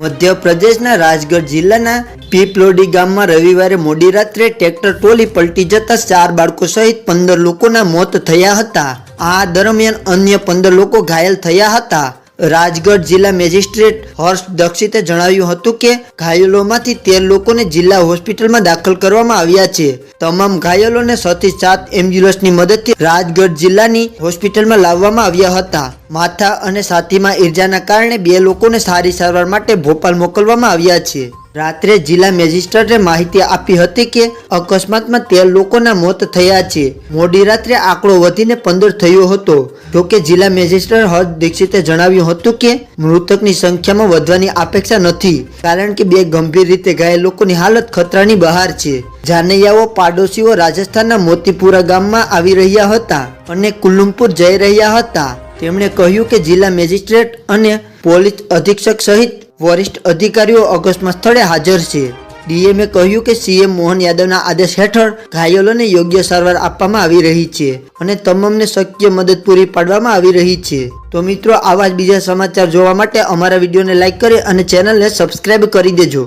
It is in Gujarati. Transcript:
મધ્યપ્રદેશના રાજગઢ જિલ્લાના પીપલોડી ગામમાં રવિવારે મોડી રાત્રે ટ્રેક્ટર ટ્રોલી પલટી જતા ચાર બાળકો સહિત પંદર લોકોના મોત થયા હતા. આ દરમિયાન અન્ય પંદર લોકો ઘાયલ થયા હતા. રાજગઢ જિલ્લા મેજિસ્ટ્રેટ હર્ષ દક્ષિતે જણાવ્યું હતું કે ઘાયલોમાંથી તેર લોકોને જિલ્લા હોસ્પિટલમાં દાખલ કરવામાં આવ્યા છે. તમામ ઘાયલોને છ સાત એમ્બ્યુલન્સની મદદથી રાજગઢ જિલ્લાની હોસ્પિટલમાં લાવવામાં આવ્યા હતા. માથા અને છાતીમાં ઈજાના કારણે બે લોકોને સારી સારવાર માટે ભોપાલ મોકલવામાં આવ્યા છે. રાત્રે જિલ્લા મેજિસ્ટ્રેટે માહિતી આપી હતી કે અકસ્માતમાં તેર લોકોના મોત થયા છે. મોડી રાત્રે આંકડો વધીને પંદર થયો હતો. જોકે જિલ્લા મેજિસ્ટ્રેટ હર્ષ દીક્ષિતે જણાવ્યું હતું કે મૃતકની સંખ્યામાં વધવાની અપેક્ષા નથી, કારણ કે બે ગંભીર રીતે ઘાયલ લોકોની હાલત ખતરાની બહાર છે. જાનૈયાઓ પાડોશીઓ રાજસ્થાનના મોતીપુરા ગામમાં આવી રહ્યા હતા અને કુલ્લુમપુર જઈ રહ્યા હતા. તેમણે કહ્યું કે જિલ્લા મેજિસ્ટ્રેટ અને પોલીસ અધિક્ષક સહિત વરિષ્ઠ અધિકારીઓ અકસ્માત સ્થળે હાજર છે. ડીએમએ કહ્યું કે સીએમ મોહન યાદવના આદેશ હેઠળ ઘાયલોને યોગ્ય સારવાર આપવામાં આવી રહી છે અને તમામને શક્ય મદદ પૂરી પાડવામાં આવી રહી છે. તો મિત્રો, આવા જ બીજા સમાચાર જોવા માટે અમારા વિડીયોને લાઇક કરી અને ચેનલને સબસ્ક્રાઇબ કરી દેજો.